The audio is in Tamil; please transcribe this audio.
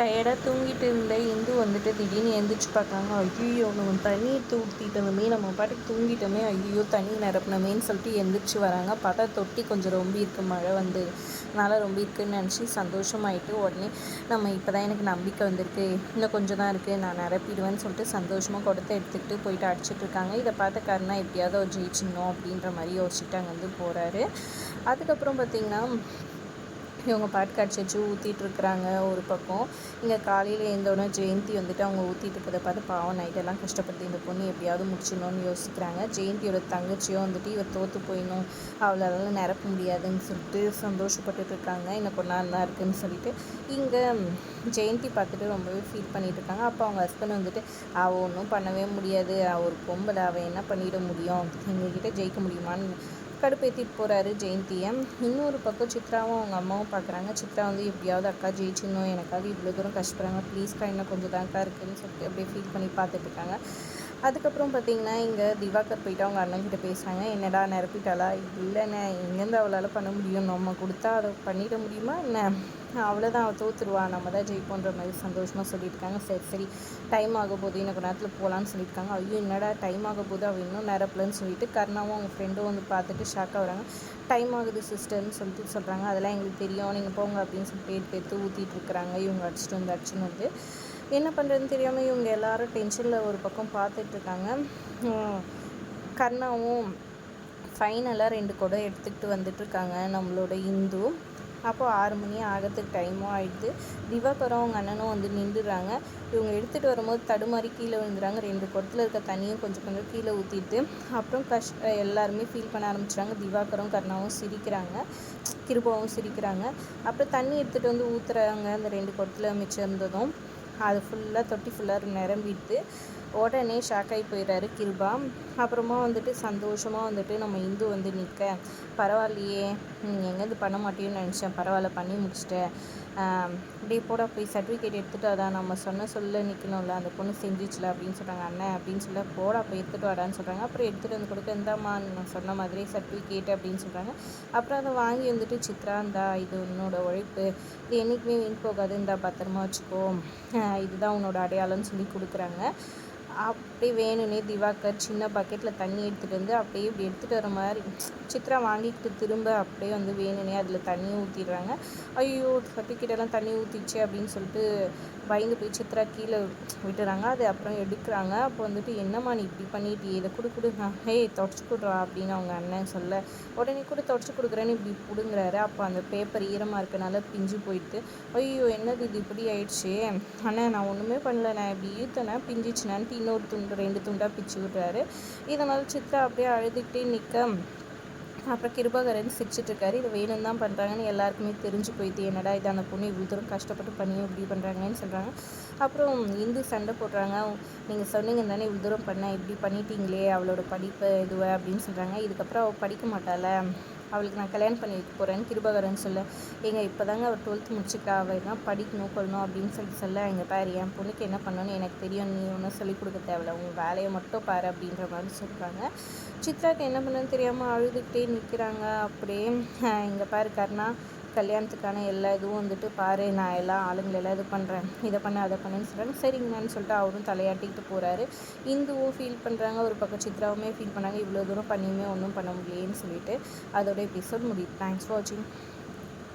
டயர்டாக தூங்கிட்டு இருந்த இந்து வந்துட்டு திடீர்னு எழுந்திரிச்சு பார்க்குறாங்க. ஐயோ நம்ம தண்ணி தூத்திட்டோமே நம்ம பாட்டுக்கு தூங்கிட்டோமே ஐயோ தண்ணி நிரப்பினமேன்னு சொல்லிட்டு எழுந்திரிச்சு வராங்க. பார்த்தா தொட்டி கொஞ்சம் ரொம்ப இருக்குது மழை வந்து. அதனால் ரொம்ப இருக்குதுன்னு நினச்சி சந்தோஷமாயிட்டு உடனே நம்ம இப்போ தான் எனக்கு நம்பிக்கை வந்திருக்கு. இன்னும் கொஞ்சம் தான் இருக்குது நான் நிரப்பிடுவேன்னு சொல்லிட்டு சந்தோஷமாக கொடுத்த எடுத்துக்கிட்டு போயிட்டு அடிச்சிட்டு இருக்காங்க. இதை பார்த்த கருணா எப்படியாவது ஜெயிச்சிடணும் அப்படின்ற மாதிரி யோசிச்சுட்டு அங்கே வந்து போகிறாரு அதுக்கப்புறம் பார்த்திங்கன்னா இவங்க பாட்டு வச்சு ஊற்றிட்டுருக்குறாங்க ஒரு பக்கம். இங்கே காலையில் எழுந்தோடனே ஜெயந்தி வந்துட்டு அவங்க ஊற்றிட்டு இருக்கிறத பார்த்து பாவம் நைட்டெல்லாம் கஷ்டப்பட்டு இந்த பொண்ணு எப்படியாவது முடிச்சிடணும்னு யோசிக்கிறாங்க. ஜெயந்தியோட தங்கச்சியும் வந்துட்டு இவர் தோற்று போயிடணும். அவளால் நிரப்ப முடியாதுன்னு சொல்லிட்டு சந்தோஷப்பட்டுட்டு இருக்காங்க என்ன பொண்ணாக இருந்தால் இருக்குதுன்னு சொல்லிட்டு இங்கே ஜெயந்தி பார்த்துட்டு ரொம்பவே ஃபீல் பண்ணிகிட்டு இருக்காங்க அப்போ அவங்க ஹஸ்பண்ட் வந்துட்டு அவள் ஒன்றும் பண்ணவே முடியாது. அவள் ஒரு பொம்பளை. அவள் என்ன பண்ணிட முடியும்? எங்ககிட்ட ஜெயிக்க முடியுமான்னு கடுப்பேற்றிட்டு போகிறாரு ஜெயந்தியை இன்னொரு பக்கம் சித்ராவும் அவங்க அம்மாவும் பார்க்குறாங்க சித்ரா வந்து எப்படியாவது அக்கா ஜெயிச்சிடணும். எனக்காக இவ்வளோ தூரம் கஷ்டப்படுறாங்க. ப்ளீஸ்க்கா இன்னும் கொஞ்சம் தான்க்கா இருக்குதுன்னு சொல்லிட்டு அப்படியே ஃபீல் பண்ணி பார்த்துட்டு இருக்காங்க. அதுக்கப்புறம் பார்த்தீங்கன்னா இங்கே திவாகர் போயிட்டு அவங்க அண்ணன்கிட்ட பேசுகிறாங்க என்னடா நிரப்பிட்டாளா? இல்லைண்ணே எங்கேருந்து அவளால் பண்ண முடியும்? நம்ம கொடுத்தா அதை பண்ணிட முடியுமா? என்ன? அவ்வளோதான் அவள் தோற்றுருவா நம்ம தான் ஜெயிப்போன்ற மாதிரி சந்தோஷமாக சொல்லியிருக்காங்க. சரி சரி. டைம் ஆக போது இன்னும் நேரத்தில் போகலான்னு சொல்லியிருக்காங்க. ஐயோ என்னடா டைம் ஆக போது அவள் இன்னும் நிரப்பலன்னு சொல்லிட்டு கர்ணாவும் அவங்க ஃப்ரெண்டும் வந்து பார்த்துட்டு ஷாக்காக வராங்க. டைம் ஆகுது சிஸ்டர்னு சொல்லிட்டு சொல்கிறாங்க அதெல்லாம் எங்களுக்கு தெரியும். நீங்கள் போங்க அப்படின்னு சொல்லிட்டு எடுத்து எடுத்து ஊற்றிட்டு இருக்கிறாங்க. இவங்க அடிச்சுட்டு வந்து அடிச்சுன்னு வந்து. என்ன பண்ணுறதுன்னு தெரியாமல் இவங்க எல்லாரும் டென்ஷனில் ஒரு பக்கம் பார்த்துட்ருக்காங்க கர்ணாவும் ஃபைனலாக ரெண்டு கூட எடுத்துக்கிட்டு வந்துட்டுருக்காங்க நம்மளோட இந்து. அப்போது ஆறு மணி ஆகிறதுக்கு டைமும் ஆகிடுது திவாகரும் அவங்க அண்ணனும் வந்து நின்றுடுறாங்க. இவங்க எடுத்துகிட்டு வரும்போது தடுமாறி கீழே விழுந்துறாங்க ரெண்டு குடத்தில் இருக்க தண்ணியும் கொஞ்சம் கொஞ்சம் கீழே ஊற்றிட்டு அப்புறம் கஷ்ட எல்லாருமே ஃபீல் பண்ண ஆரம்பிச்சிட்டாங்க திவாகரும் கர்ணாவும் சிரிக்கிறாங்க. கிருபாவும் சிரிக்கிறாங்க. அப்புறம் தண்ணி எடுத்துகிட்டு வந்து ஊற்றுறாங்க அந்த ரெண்டு குடத்தில் மிச்சம் இருந்ததும். அது ஃபுல்லாக தொட்டி ஃபுல்லாக நிரம்பிட்டு உடனே ஷாக் ஆகி போயிடுறாரு கிருபா. அப்புறமா வந்துட்டு சந்தோஷமாக வந்துட்டு நம்ம இந்து வந்து நிற்க பரவாயில்லையே எங்கேருந்து பண்ண மாட்டேன்னு நினச்சேன். பரவாயில்ல பண்ணி முடிச்சிட்டேன். இப்படி போட போய் சர்டிஃபிகேட் எடுத்துகிட்டு வாடா. நம்ம சொன்ன சொல்ல நிற்கணும்ல அந்த பொண்ணு செஞ்சிச்சுல அப்படின்னு சொல்கிறாங்க அண்ணன் அப்படின்னு சொல்ல போடா போய் எடுத்துகிட்டு வாடான்னு சொல்கிறாங்க அப்புறம் எடுத்துகிட்டு வந்து கொடுக்க இந்தாம்மா நான் சொன்ன மாதிரி சர்டிஃபிகேட் அப்படின்னு சொல்கிறாங்க அப்புறம் அதை வாங்கி வந்துட்டு சித்ரா இந்தா இது உன்னோட உழைப்பு. இது என்றைக்குமே வீண் போகாது. இந்தா பத்திரமா வச்சுக்கோ. இதுதான் உன்னோட அடையாளம்னு சொல்லி கொடுக்குறாங்க. அப்படியே வேணும்னே திவாகர் சின்ன பக்கெட்டில் தண்ணி எடுத்துகிட்டு வந்து அப்படியே இப்படி எடுத்துகிட்டு வர மாதிரி சித்ரா வாங்கிக்கிட்டு திரும்ப அப்படியே வந்து வேணும்னே அதில் தண்ணி ஊற்றிடுறாங்க ஐயோ சர்டிஃபிகேட்டெல்லாம் தண்ணி ஊற்றிச்சு அப்படின்னு சொல்லிட்டு பயந்து போய் சித்ரா கீழே விட்டுறாங்க. அது அப்புறம் எடுக்கிறாங்க. அப்போ வந்துட்டு என்னம்மா நீ இப்படி பண்ணிட்டு இதை கொடு கொடுங்க ஹே தொடச்சி கொடுறா அப்படின்னு அவங்க அண்ணன் சொல்ல உடனே கூட தொடச்சி கொடுக்குறேன்னு இப்படி பிடுங்குறாரு. அப்போ அந்த பேப்பர் ஈரமாக இருக்கனால பிஞ்சு போயிட்டு ஐயோ என்னது இது இப்படி ஆயிடுச்சு? அண்ணன் நான் ஒன்றுமே பண்ணல. நான் இப்படி ஈர்த்தனேன் பிஞ்சிச்சுனான்ட்டு இன்னொரு துண்டு ரெண்டு துண்டாக பிச்சு விட்றாரு. இதனால் சித்ரா அப்படியே அழுதுகிட்டே நிற்க அப்புறம் கிருபாகரன் சிரிச்சிட்ருக்காரு இது வேணும் தான் பண்ணுறாங்கன்னு எல்லாருக்குமே தெரிஞ்சு போயிட்டு என்னடா இது அந்த பொண்ணு இவ்வளோ தூரம் கஷ்டப்பட்டு பண்ணி இப்படி பண்ணுறாங்கன்னு சொல்கிறாங்க அப்புறம் இந்து சண்டை போடுறாங்க. நீங்கள் சொன்னீங்க தானே இவ்வளோ தூரம் பண்ண இப்படி பண்ணிட்டீங்களே அவளோட படிப்பு இதுவை அப்படின்னு சொல்கிறாங்க இதுக்கப்புறம் அவள் படிக்க மாட்டாள. அவளுக்கு நான் கல்யாணம் பண்ணி வைக்க போகிறேன்னு கிருபகரன் சொல்ல எங்கள் இப்போ தாங்க அவர் டுவெல்த்து முடிச்சுக்கா அவள் தான் படிக்கணும் கொள்ளணும் அப்படின்னு சொல்லிட்டு சொல்ல எங்கள் பேர் என் பொண்ணுக்கு என்ன பண்ணணும்னு எனக்கு தெரியும் நீ ஒன்றும் சொல்லிக் கொடுக்க தேவையில்ல உங்கள் வேலையை மட்டும் பாரு அப்படின்ற மாதிரி சொல்கிறாங்க சித்ராக்கு என்ன பண்ணுன்னு தெரியாமல் அழுதுகிட்டே நிற்கிறாங்க அப்படியே இங்கே பாரு கர்ணா கல்யாணத்துக்கான எல்லா இதுவும் வந்துட்டு பாரு நான் எல்லா ஆளுங்களெல்லாம் இது பண்ணுறேன் இதை பண்ண அதை பண்ணுன்னு சொல்கிறாங்க சரிங்கண்ணான்னு சொல்லிட்டு அவரும் தலையாட்டிக்கிட்டு போகிறாரு இந்துவும் ஃபீல் பண்ணுறாங்க ஒரு பக்கம் சித்ராவுமே ஃபீல் பண்ணாங்க. இவ்வளோ தூரம் பண்ணியுமே ஒன்றும் பண்ண முடியலேன்னு சொல்லிட்டு அதோட எபிசோட் முடியுது. தேங்க்ஸ் ஃபார் வாட்சிங்